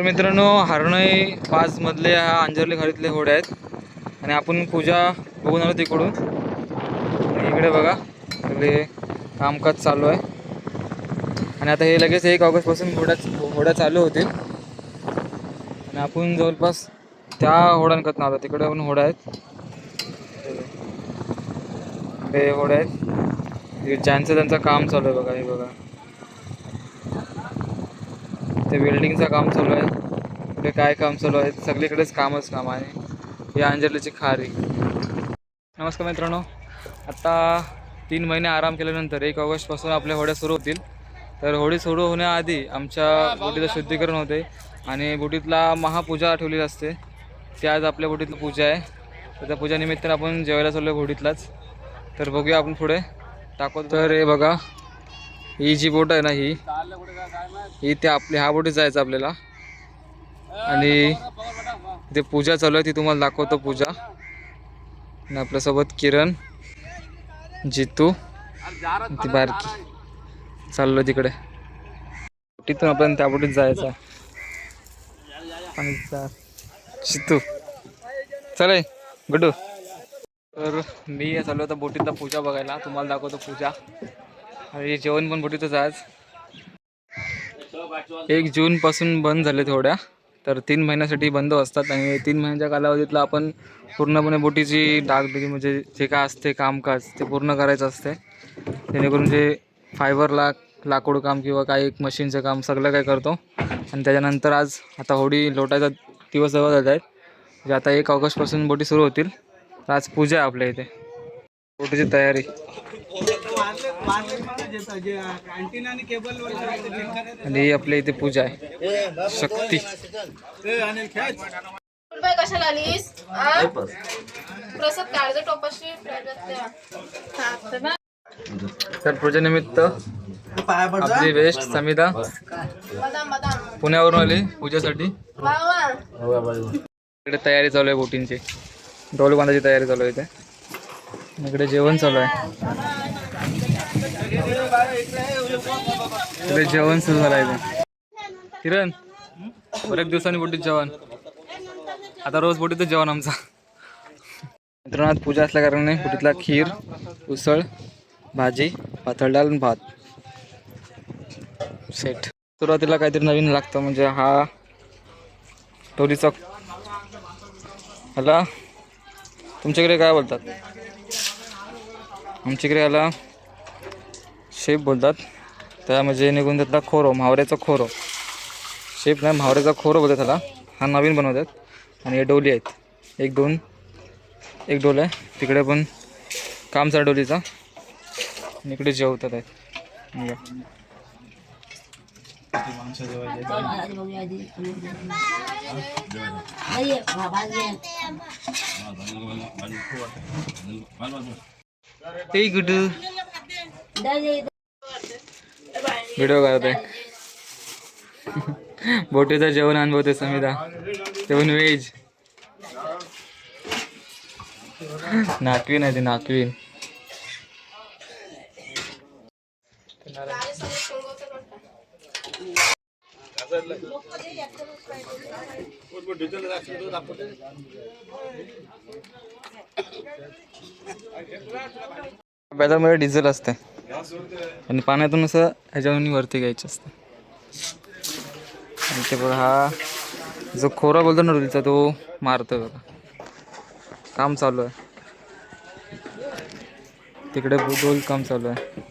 तर मित्रांनो हरणई पाचमधले हा अंजर्ली खाडीतले होडे आहेत. आणि आपण पूजा बघून आलो तिकडून. इकडे बघा सगळे कामकाज चालू आहे. आणि आता हे लगेच एक ऑगस्टपासून होड्या होड्या चालू होतील. आणि आपण जवळपास त्या होड्यांकत ना आता तिकडे पण होड्या आहेत. ते होड्या आहेत. ज्यांचं त्यांचं काम चालू आहे बघा हे बघा. ते वेल्डिंगचं काम चालू आहे. कुठे काय काम चालू आहे सगळीकडेच कामच काम आहे. ही अंजलीची खारी. नमस्कार मित्रांनो. आता तीन महिने आराम केल्यानंतर एक ऑगस्टपासून आपल्या होड्या सुरू होतील. तर होडी सुरू होण्याआधी आमच्या बोटीचं शुद्धीकरण होते आणि बोटीतला महापूजा ठेवलेली असते. ती आज आपल्या बोटीतली पूजा आहे. तर त्या पूजानिमित्तानं आपण जेवायला चाललो बोटीतलाच. तर बघूया आपण पुढे. टाकतो तर हे बघा ही जी बोट आहे ना ही ही ते आपली हा बोटीत जायचं आपल्याला. आणि ते पूजा चालू आहे ती तुम्हाला दाखवतो पूजा. आणि आपल्यासोबत किरण जितू ती बारकी. चाललो तिकडे. बोटीतून आपण त्या बोटीत जायचं आणि जितू. चल गुडू गुड्डू. तर मी चालू होतो बोटीतला पूजा बघायला. तुम्हाला दाखवतो पूजा. आणि जेवण पण बोटीतच आज. एक जून पासून बंद झाले थोड्या. तर तीन महिन्यासाठी बंद असतात आणि तीन महिन्याच्या कालावधीतला आपण पूर्णपणे बोटीची डागडुगी म्हणजे जे काय असते कामकाज ते पूर्ण करायचं असते. जेणेकरून जे फायबरला लाकूड काम किंवा काही एक मशीनचं काम सगळं काय करतो. आणि त्याच्यानंतर आज आता होडी लोटायचा दिवस जवळ जात आहेत म्हणजे आता एक ऑगस्टपासून बोटी सुरू होतील. तर आज पूजा आहे आपल्या इथे. बोटीची तयारी. आणि ही आपल्या इथे पूजा आहे. शक्ती. रुपये कशाला आलीस? आ? प्रसाद काढतो टोपाशी तर पूजेनिमित्त आपली वेस्ट समिता पुण्यावरून आली पूजेसाठी. इकडे तयारी चालू आहे बोटींची. डोल बांधायची तयारी चालू आहे इथे. इकडे जेवण चालू आहे. इकडे जेवण सुरू झालं आहे किरण बऱ्याच दिवसांनी बोटीत जेवण. आता रोज बोटीतच जेवण आमचा. मित्रांनो आज पूजा असल्या कारणाने बोटीतला खीर उसळ भाजी पातळ डाल आणि भात. सेट. सुरुवातीला काहीतरी नवीन लागतं म्हणजे हा टोलीचा ह्याला तुमच्याकडे काय बोलतात? आमच्याकडे याला शेप बोलतात. त्या म्हणजे निघून त्यातला खोरो म्हावऱ्याचा खोरो. शेप नाही म्हावऱ्याचा खोरो बोलतात त्याला. हा नवीन बनवतात. आणि हे डोली आहेत. एक दोन एक डोल आहे. तिकडे पण काम चालू डोलीचा. आणि इकडे जेवतात आहेत. या. ते गुड व्हिडिओ करते. बोटीचं जेवण अनुभवते समिता. जेवण व्हेज. नाकवीन आहे ती नाकवीन डिझेल असते. आणि पाण्यातून असं ह्याच्यावरून वरती घ्यायचं असतं. आणि ते बघा हा जो खोरा बोलतो ना रुलीचा तो मारतो बघा. काम चालू आहे. तिकडे गोल काम चालू आहे.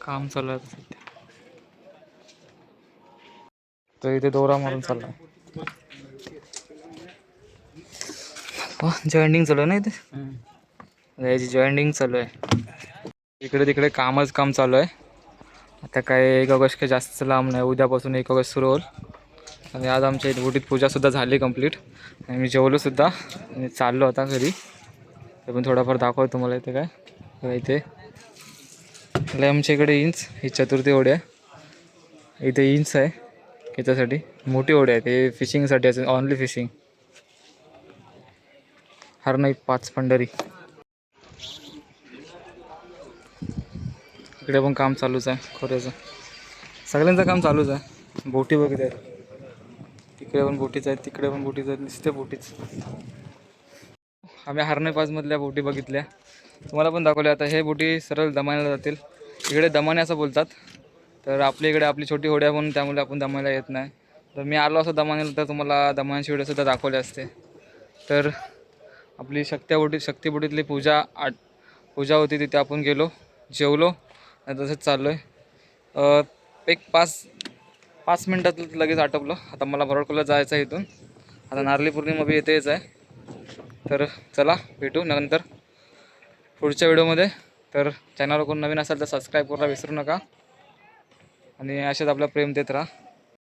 काम चालू आहे आता सध्या तर इथे दोरा मारून चाललाय. जॉईंटिंग चालू आहे ना इथे? याची जॉईंटिंग चालू आहे. इकडे तिकडे कामच काम चालू आहे. आता काय एक ऑगस्ट काही जास्त लांब नाही उद्यापासून एक ऑगस्ट सुरू होईल. आणि आज आमच्या इथे पूजासुद्धा झाली कंप्लीट आणि मी जेवलोसुद्धा आणि चाललो आता घरी. ते पण थोडाफार दाखवतो तुम्हाला इथे काय. इथे आमच्या इकडे इंच. ही चतुर्थी होडी आहे इथे इंच आहे. याच्यासाठी. मोठी ओढी आहे ते. फिशिंगसाठी असेल. ऑनली फिशिंग हर नाही पाच पंढरी. इकडे पण काम चालूच आहे खोऱ्याचं. सगळ्यांचं काम चालूच आहे. बोटी बघत आहेत. तिकडे पण बोटीच आहेत तिकडे पण बोटीच आहेत. नुसते बोटीच. आम्ही हरणे पाचमधल्या बोटी बघितल्या. तुम्हाला पण दाखवल्या. आता हे बोटी सरळ दमान्याला जातील. इकडे दमाने असं बोलतात. तर आपल्या इकडे आपली छोटी होड्या म्हणून त्यामुळे आपण दमायला येत नाही. तर मी आलो असं दमानेला तर तुम्हाला दमानची व्हिडिओसुद्धा दाखवले असते. तर आपली शक्त्याबोटी शक्तीबोटीतली पूजा आट पूजा होती तिथे आपण गेलो जेवलो आणि तसंच चाललो आहे एक पाच पाच मिनटात लगेच आटपलं. आता मला भरडकोला जायचं आहे इथून. आता नारली पौर्णिमा बी येतेच आहे. तर चला भेटू नंतर पुढच्या व्हिडिओमध्ये. तर चॅनलवर कोण नवीन असेल तर सबस्क्राईब करायला विसरू नका. आणि अशाच आपलं प्रेम देत राहा.